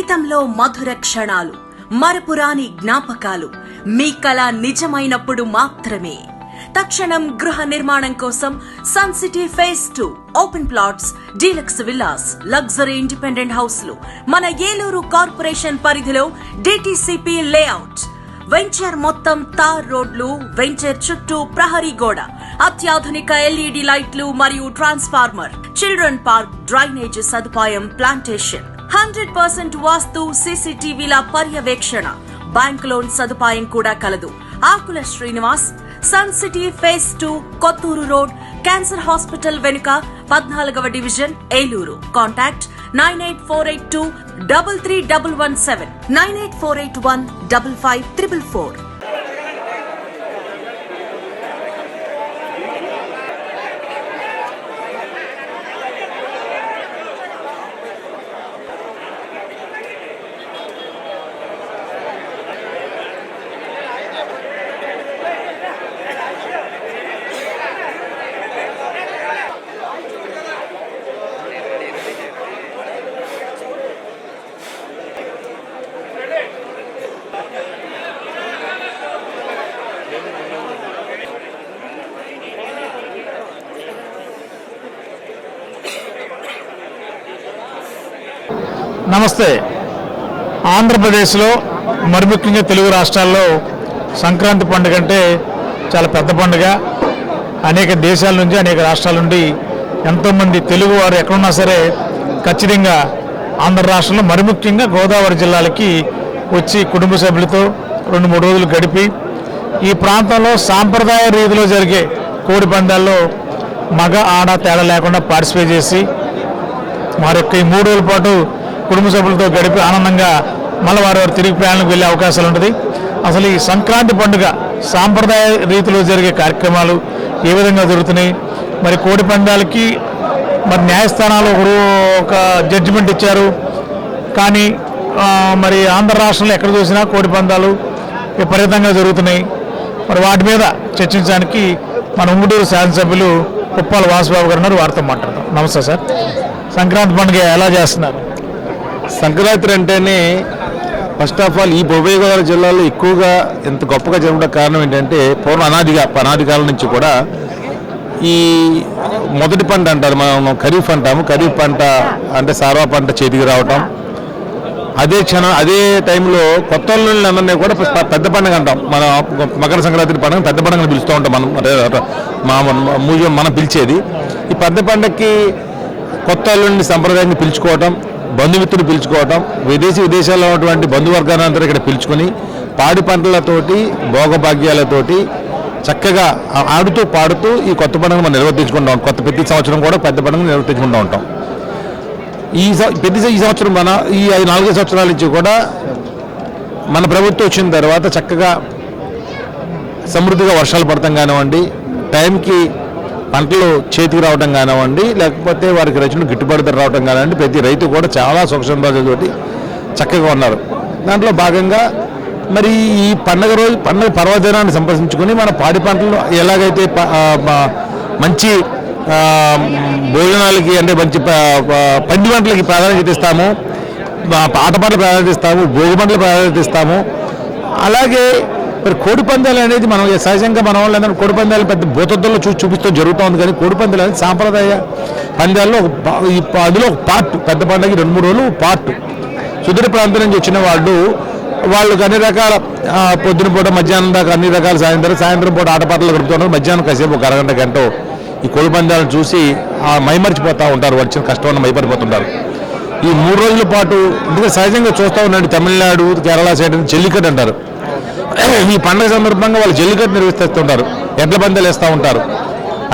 జీవితంలో మధుర క్షణాలు మరపురాని జ్ఞాపకాలు మీ కళ నిజమైనప్పుడు మాత్రమే. తక్షణం గృహ నిర్మాణం కోసం sun city phase two open plots deluxe villas luxury independent హౌస్లు మన ఏలూరు కార్పొరేషన్ పరిధిలో డిటిసిపి లేఅవుట్. వెంచర్ మొత్తం తార్ రోడ్లు వెంచర్ చుట్టూ ప్రహరీ గోడ అత్యాధునిక ఎల్ఈడి లైట్లు మరియు ట్రాన్స్ఫార్మర్ చిల్డ్రన్ పార్క్ డ్రైనేజ్ సదుపాయం ప్లాంటేషన్. హండ్రెడ్ పర్సెంట్ వాస్తు సీసీటీవీల పర్యవేక్షణ. బ్యాంక్ లోన్ సదుపాయం కూడా కలదు. Akula Srinivas sun city phase two Kotturu road cancer hospital వెనుక పద్నాలుగవ division Eluru. Contact nine eight four eight two double three double one seven nine eight four eight one double five triple four. నమస్తే. ఆంధ్రప్రదేశ్లో మరి ముఖ్యంగా తెలుగు రాష్ట్రాల్లో సంక్రాంతి పండుగ అంటే చాలా పెద్ద పండుగ. అనేక దేశాల నుంచి అనేక రాష్ట్రాల నుండి ఎంతోమంది తెలుగు వారు ఎక్కడున్నా సరే ఖచ్చితంగా ఆంధ్ర రాష్ట్రంలో మరి ముఖ్యంగా గోదావరి జిల్లాలకి వచ్చి కుటుంబ సభ్యులతో రెండు మూడు రోజులు గడిపి ఈ ప్రాంతంలో సాంప్రదాయ రీతిలో జరిగే కోడి పందాల్లో మగ ఆడ తేడా లేకుండా పార్టిసిపేట్ చేసి వారి యొక్క ఈ మూడు రోజుల పాటు కుటుంబ సభ్యులతో గడిపి ఆనందంగా మళ్ళీ వారు వారు తిరిగి ప్రయాణానికి వెళ్ళే అవకాశాలు ఉంటుంది. అసలు ఈ సంక్రాంతి పండుగ సాంప్రదాయ రీతిలో జరిగే కార్యక్రమాలు ఏ విధంగా జరుగుతున్నాయి? మరి కోడి పందాలకి మరి న్యాయస్థానాలు ఒకరు ఒక జడ్జిమెంట్ ఇచ్చారు. కానీ మరి ఆంధ్ర రాష్ట్రంలో ఎక్కడ చూసినా కోడి పందాలు విపరీతంగా జరుగుతున్నాయి. మరి వాటి మీద చర్చించడానికి మన ఉంగుటూరు శాసనసభ్యులు కుప్పాల వాసుబాబు గారు ఉన్నారు. వారితో మాట్లాడదాం. నమస్తే సార్. సంక్రాంతి పండుగ ఎలా చేస్తున్నారు? సంక్రాంతి అంటేనే ఫస్ట్ ఆఫ్ ఆల్ ఈ ఉభయ గోదావరి జిల్లాలో ఎక్కువగా ఎంత గొప్పగా జరగడానికి కారణం ఏంటంటే పూర్వం అనాదిగా అనాది కాలం నుంచి కూడా ఈ మొదటి పంట అంటారు మనం ఖరీఫ్ అంటాము. ఖరీఫ్ పంట అంటే సారవా పంట చేతికి రావటం. అదే క్షణం అదే టైంలో కొత్త అందరినీ కూడా పెద్ద పండుగ అంటాం. మన మకర సంక్రాంతి పండుగ పెద్ద పండుగ పిలుస్తూ ఉంటాం మనం. అదే మా మనం పిలిచేది. ఈ పెద్ద పండగకి కొత్త అల్లుడిని సంప్రదాయాన్ని పిలుచుకోవటం బంధుమిత్రులు పిలుచుకోవటం విదేశీ విదేశాల్లో ఉన్నటువంటి బంధువర్గాన్ని అందరూ ఇక్కడ పిలుచుకొని పాడి పంటలతోటి భోగభాగ్యాలతోటి చక్కగా ఆడుతూ పాడుతూ ఈ కొత్త పండుగ మనం నిర్వర్తించుకుంటాం కొత్త ప్రతి సంవత్సరం కూడా పెద్ద పండుగను నిర్వర్తించుకుంటూ ఉంటాం. ఈ ప్రతి ఈ సంవత్సరం మన ఈ ఐదు నాలుగైదు సంవత్సరాల నుంచి కూడా మన ప్రభుత్వం వచ్చిన తర్వాత చక్కగా సమృద్ధిగా వర్షాలు పడతాం కానివ్వండి టైంకి పంటలు చేతికి రావడం కానివ్వండి లేకపోతే వారికి రైతులు గిట్టుబాటు ధర రావడం కానివ్వండి ప్రతి రైతు కూడా చాలా సుఖ సంతోషాలతోటి చక్కగా ఉన్నారు. దాంట్లో భాగంగా మరి ఈ పండగ రోజు పండగ పర్వదినాన్ని సంప్రదించుకొని మన పాడి పంటలు ఎలాగైతే మంచి భోజనాలకి అంటే మంచి పండి పంటలకి ప్రాధాన్యత ఇస్తాము పాట పంటలు ప్రాధాన్యత ఇస్తాము భోగి పంటలు ప్రాధాన్యత ఇస్తాము. అలాగే మరి కోడి పందాలు అనేది మనం సహజంగా మన వాళ్ళు ఏంటంటే కోడి పందాలు పెద్ద భూతద్దుల్లో చూసి చూపిస్తూ జరుగుతూ ఉంది కానీ కోడి పందాలు అనేది సాంప్రదాయ పందాల్లో అందులో ఒక పార్ట్ పెద్ద పండుగ రెండు మూడు రోజులు పార్ట్. సుదూర ప్రాంతం నుంచి వచ్చిన వాళ్ళు వాళ్ళకి అన్ని రకాల పొద్దున పూట మధ్యాహ్నం దాకా అన్ని రకాల సాయంత్రం సాయంత్రం పూట ఆటపాటలు గడుపుతున్నారు మధ్యాహ్నం కాసేపు ఒక అరగంట గంట ఈ కోడి పందాలను చూసి ఆ మైమరిచిపోతూ ఉంటారు. వచ్చిన కష్టం మైపడిపోతుంటారు ఈ మూడు రోజుల పాటు ఎందుకంటే సహజంగా చూస్తూ ఉన్నాడు తమిళనాడు కేరళ సైడ్ చెల్లికట్ అంటారు. ఈ పండుగ సందర్భంగా వాళ్ళు జల్లికట్టు నిర్వహిస్తుంటారు. ఎడ్ల పందాలు వేస్తూ ఉంటారు.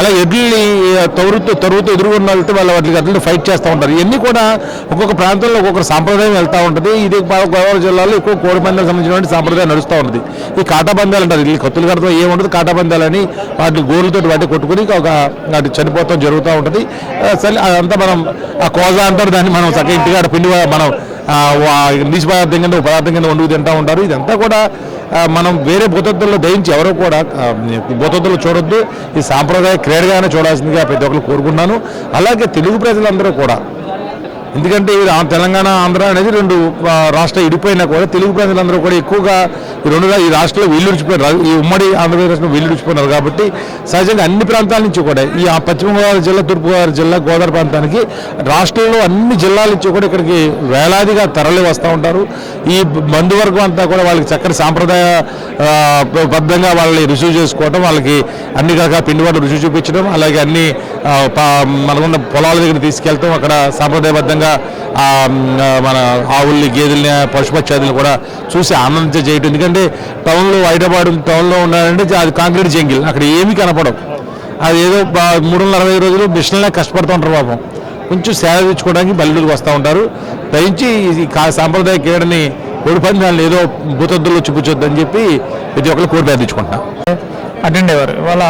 అలా ఎడ్లని తొరుతూ తొరుగుతూ ఎదురుగున్న వెళ్తే వాళ్ళ వాటికి అట్లా ఫైట్ చేస్తూ ఉంటారు. ఇవన్నీ కూడా ఒక్కొక్క ప్రాంతంలో ఒక్కొక్క సాంప్రదాయం వెళ్తూ ఉంటుంది. ఇది గోదావరి జిల్లాలో ఎక్కువ కోడి పందాలకు సంబంధించినటువంటి సాంప్రదాయం నడుస్తూ ఉంటుంది. ఈ కాటా పందాలు అంటారు. వీళ్ళు కత్తులు కడతాం ఏముంటుంది కాటా అని వాటి గోరులతో వాటి కొట్టుకుని ఒక వాటి చనిపోతాం జరుగుతూ ఉంటుంది. సరే అదంతా మనం ఆ కోజా అంటారు. దాన్ని మనం చక్కగా ఇంటికాడ పిండి మనం ఆ, నీచు పదార్థం కింద ఒక పదార్థం కింద వండుకు తింటూ ఉంటారు. ఇదంతా కూడా మనం వేరే భూతత్వంలో దయించి ఎవరో కూడా భూతత్వంలో చూడొద్దు. ఈ సాంప్రదాయ క్రీడగానే చూడాల్సిందిగా ప్రతి ఒక్కరు కోరుకున్నాను అలాగే తెలుగు ప్రజలందరూ కూడా ఎందుకంటే ఇది తెలంగాణ ఆంధ్ర అనేది రెండు రాష్ట్ర ఇడిపోయినా కూడా తెలుగు ప్రజలందరూ కూడా ఎక్కువగా ఈ రెండు ఈ రాష్ట్రంలో వీళ్ళుడిచిపోయారు ఈ ఉమ్మడి ఆంధ్రప్రదేశ్లో వీళ్ళుడిచిపోయినారు కాబట్టి సహజంగా అన్ని ప్రాంతాల నుంచి కూడా ఈ పశ్చిమ గోదావరి జిల్లా తూర్పుగోదావరి జిల్లా గోదావరి ప్రాంతానికి రాష్ట్రంలో అన్ని జిల్లాల నుంచి కూడా ఇక్కడికి వేలాదిగా తరలి వస్తూ ఉంటారు. ఈ బంధువర్గం అంతా కూడా వాళ్ళకి చక్కటి సాంప్రదాయ బద్ధంగా వాళ్ళని రుజువు చేసుకోవటం వాళ్ళకి అన్ని రకాల పిండి వంటలు రుచి చూపించడం అలాగే అన్ని మనకున్న పొలాల దగ్గర తీసుకెళ్తాం అక్కడ సాంప్రదాయబద్ధంగా విధంగా మన ఆవుల్ని గేదెల్ని పశుపక్షాదులు కూడా చూసి ఆనందించ చేయటం ఎందుకంటే టౌన్లో హైదరాబాద్ టౌన్లో ఉన్నారంటే అది కాంక్రీట్ జంగిల్. అక్కడ ఏమీ కనపడవు. అది ఏదో మూడు వందల అరవై రోజులు మిషన్లే కష్టపడుతూ ఉంటారు పాపం. కొంచెం సేవ తెచ్చుకోవడానికి బల్లూరికి వస్తూ ఉంటారు. దయించి ఈ సాంప్రదాయ క్రీడని కోడి ఏదో భూతద్దులు చూపించొద్దని చెప్పి ప్రతి ఒక్కరు కోడి ప్రార్థించుకుంటున్నాం అటెండ్ అయ్యారు వాళ్ళ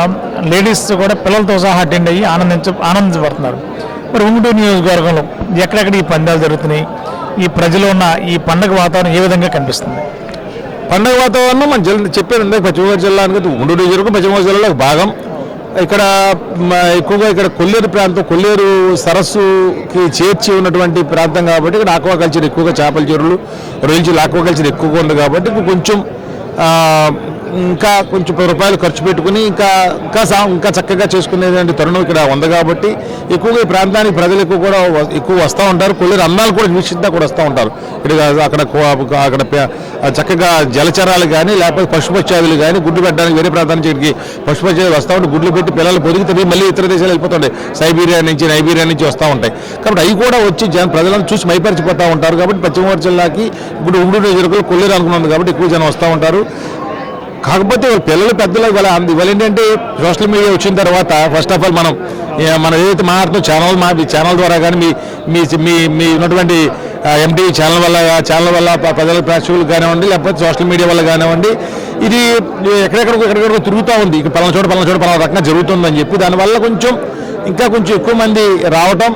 లేడీస్ కూడా పిల్లలతో సహా అటెండ్ అయ్యి ఆనందించ ఆనందించబడుతున్నారు. మరి ఉంగుటూరు నియోజకవర్గంలో ఎక్కడెక్కడ ఈ పందాలు జరుగుతున్నాయి? ఈ ప్రజలు ఉన్న ఈ పండగ వాతావరణం ఏ విధంగా కనిపిస్తుంది? పండగ వాతావరణం మన జిల్లా చెప్పాను ఇందాక జిల్లా అనుకుంటే ఉండూరు నియోజకవర్గం పశ్చిమగోదావరి జిల్లాలో ఒక భాగం. ఇక్కడ ఎక్కువగా ఇక్కడ కొల్లేరు ప్రాంతం కొల్లేరు సరస్సుకి చేర్చి ఉన్నటువంటి ప్రాంతం కాబట్టి ఇక్కడ ఆక్వాకల్చర్ ఎక్కువగా చేపల చెరువులు రొయ్యల ఆక్వాకల్చర్ ఎక్కువగా ఉంది కాబట్టి కొంచెం ఇంకా కొంచెం పది రూపాయలు ఖర్చు పెట్టుకుని ఇంకా ఇంకా ఇంకా చక్కగా చేసుకునేటువంటి తరుణం ఇక్కడ ఉంది కాబట్టి ఎక్కువగా ఈ ప్రాంతానికి ప్రజలు ఎక్కువ కూడా ఎక్కువ వస్తూ ఉంటారు. కొల్లేరు అన్నాలు కూడా నిశ్చితంగా కూడా వస్తూ ఉంటారు. ఇక్కడ అక్కడ అక్కడ చక్కగా జలచరాలు కానీ లేకపోతే పశుపక్షాదులు కానీ గుడ్లు పెట్టడానికి వేరే ప్రాంతం నుంచి ఇక్కడికి పశుపక్షాదులు వస్తూ ఉంటాయి గుడ్లు పెట్టి పిల్లలు పొదిగి మళ్ళీ ఇతర దేశాలు వెళ్ళిపోతుంటాయి. సైబీరియా నుంచి నైబీరియా నుంచి వస్తూ ఉంటాయి. కాబట్టి అవి కూడా వచ్చి జన ప్రజలను చూసి మైపరిచిపోతూ ఉంటారు. కాబట్టి పశ్చిమ గోదావరి జిల్లాకి ఇప్పుడు ఉండు నియోజకవర్గంలో కొల్లేరు అనుకున్నాను కాబట్టి ఎక్కువ జనం వస్తూ ఉంటారు. కాకపోతే పిల్లలు పెద్దలు వాళ్ళ అంది ఇవాళ ఏంటంటే సోషల్ మీడియా వచ్చిన తర్వాత ఫస్ట్ ఆఫ్ ఆల్ మనం మనం ఏదైతే మాట్లాడుతున్న ఛానల్ మా ఛానల్ ద్వారా కానీ మీ మీ మీ మీ ఉన్నటువంటి ఎంటీవీ ఛానల్ వల్ల ఛానల్ వల్ల ప- ప్రజల కానివ్వండి లేకపోతే సోషల్ మీడియా వల్ల కానివ్వండి ఇది ఎక్కడెక్కడికో ఎక్కడెక్కడికో తిరుగుతూ ఉంది. ఇక పలానా చోట పలానా చోట పలానా రకంగా జరుగుతుందని చెప్పి దానివల్ల కొంచెం ఇంకా కొంచెం ఎక్కువ మంది రావటం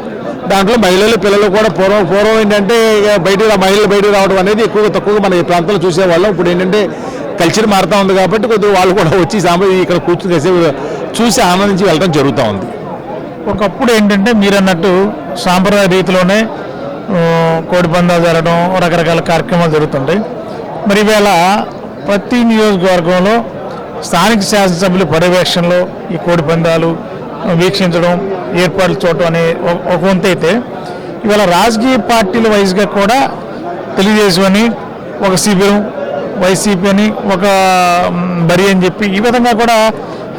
దాంట్లో మహిళలు పిల్లలు కూడా పూర్వం పూర్వం ఏంటంటే బయట బయటికి మహిళలు బయటకు రావడం అనేది ఎక్కువగా తక్కువగా మన ఈ ప్రాంతంలో చూసేవాళ్ళం. ఇప్పుడు ఏంటంటే కల్చర్ మారుతూ ఉంది కాబట్టి కొద్దిగా వాళ్ళు కూడా వచ్చి సాంప్రదాయ ఇక్కడ కూర్చుని కాసేపు చూసి ఆనందించి వెళ్ళడం జరుగుతూ ఉంది. ఒకప్పుడు ఏంటంటే మీరు అన్నట్టు సాంప్రదాయ రీతిలోనే కోడి పందాలు జరగడం రకరకాల కార్యక్రమాలు జరుగుతుంటాయి. మరి ఈవేళ ప్రతి నియోజకవర్గంలో స్థానిక శాసనసభ్యుల పర్యవేక్షణలో ఈ కోడి పందాలు వీక్షించడం ఏర్పాట్లు చూడటం అనే ఒక- ఒక వంతు అయితే ఇవాళ రాజకీయ పార్టీల వైజ్గా కూడా తెలుగుదేశం అని ఒక శిబిరం వైసీపీ అని ఒక బరి అని చెప్పి ఈ విధంగా కూడా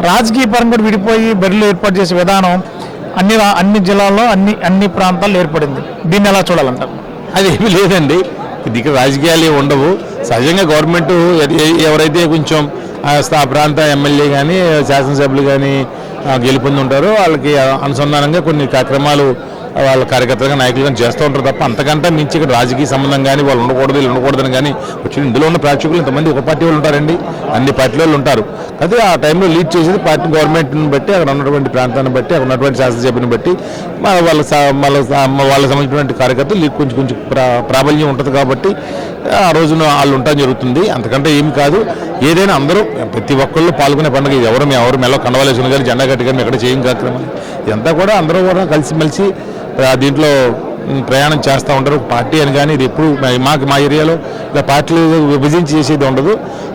రాజకీయ పరంగా కూడా విడిపోయి బరిలో ఏర్పాటు చేసే విధానం అన్ని రా- అన్ని జిల్లాల్లో అన్ని అన్ని ప్రాంతాల్లో ఏర్పడింది. దీన్ని ఎలా చూడాలంటారు? అది లేదండి. ఇక్కడ రాజకీయాలు ఉండవు. సహజంగా గవర్నమెంట్ ఎవరైతే కొంచెం ఆ ప్రాంత ఎమ్మెల్యే కానీ శాసనసభ్యులు కానీ గెలుపొంది ఉంటారో వాళ్ళకి అనుసంధానంగా కొన్ని కార్యక్రమాలు వాళ్ళ కార్యకర్తలుగా నాయకులుగా చేస్తూ ఉంటారు తప్ప అంతకంటే మించి ఇక్కడ రాజకీయ సంబంధం కానీ వాళ్ళు ఉండకూడదు వీళ్ళు ఉండకూడదని కానీ వచ్చిన ఇందులో ఉన్న ప్రేక్షకులు ఇంతమంది ఒక పార్టీ వాళ్ళు ఉంటారండి. అన్ని పార్టీ వాళ్ళు ఉంటారు. అయితే ఆ టైంలో లీడ్ చేసేది పార్టీ గవర్నమెంట్ని బట్టి అక్కడ ఉన్నటువంటి ప్రాంతాన్ని బట్టి అక్కడ ఉన్నటువంటి శాసనసభ్యుని బట్టి వాళ్ళ వాళ్ళ వాళ్ళకి సంబంధించినటువంటి కార్యకర్తలు లీడ్ కొంచెం కొంచెం ప్రాబల్యం ఉంటుంది కాబట్టి ఆ రోజున వాళ్ళు ఉండటం జరుగుతుంది. అంతకంటే ఏమి కాదు. ఏదైనా అందరూ ప్రతి ఒక్కళ్ళు పాల్గొనే పండుగ ఎవరు మేము ఎవరు మెల్ల కండవాలేసిన కానీ జెండా కట్టి కానీ ఎక్కడ చేయం కార్యక్రమం. ఇదంతా కూడా అందరూ కూడా కలిసిమెలిసి దీంట్లో ప్రయాణం చేస్తూ ఉంటారు. పార్టీ అని కానీ ఇది ఎప్పుడు మాకు మా ఏరియాలో ఇలా పార్టీలు విభజించి చేసేది ఉండదు.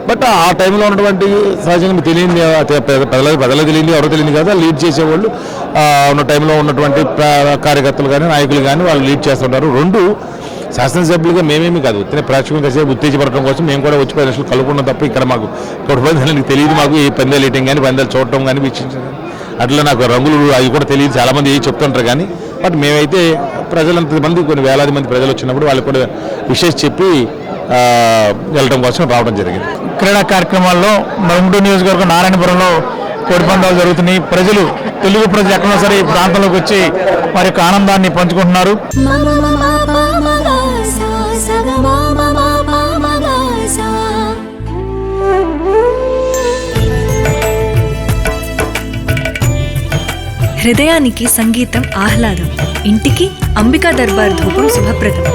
బట్ ఆ టైంలో ఉన్నటువంటి సహజంగా మీకు తెలియంది ఆ, ప్రజలకు ప్రజలకు తెలియంది ఎవరో తెలియదు కదా. లీడ్ చేసేవాళ్ళు. ఉన్న టైంలో ఉన్నటువంటి కార్యకర్తలు కానీ నాయకులు కానీ వాళ్ళు లీడ్ చేస్తుంటారు. రెండు శాసనసభ్యులుగా మేమేమి కాదు. ఉత్తర ప్రేక్షకులు కాసేపు ఉత్తేజపడటం కోసం మేము కూడా వచ్చి పది లక్షలు కలుపుకున్నాం తప్ప ఇక్కడ మాకు కొట్టుబడి తెలియదు మాకు. ఈ పందాలు వేయటం కానీ పందాలు చూడటం కానీ వీక్షించడం అట్లా నాకు రంగులు అవి కూడా తెలియదు. చాలామంది చెప్తుంటారు కానీ బట్ మేమైతే ప్రజలంత మంది కొన్ని వేలాది మంది ప్రజలు వచ్చినప్పుడు వాళ్ళకి కూడా విశేష చెప్పి ఆ, వెళ్ళటం కోసం రావడం జరిగింది. క్రీడా కార్యక్రమాల్లో మరుగుంటూరు నియోజకవర్గం నారాయణపురంలో కోడి పందాలు జరుగుతున్నాయి. ప్రజలు తెలుగు ప్రజలు ఎక్కడైనా సరే ఈ ప్రాంతంలోకి వచ్చి వారి యొక్క ఆనందాన్ని పంచుకుంటున్నారు. హృదయానికి సంగీతం ఆహ్లాదం. ఇంటికి అంబికా దర్బార్ ధూపం శుభప్రదం.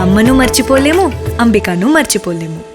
అమ్మను మర్చిపోలేము అంబికాను మర్చిపోలేము.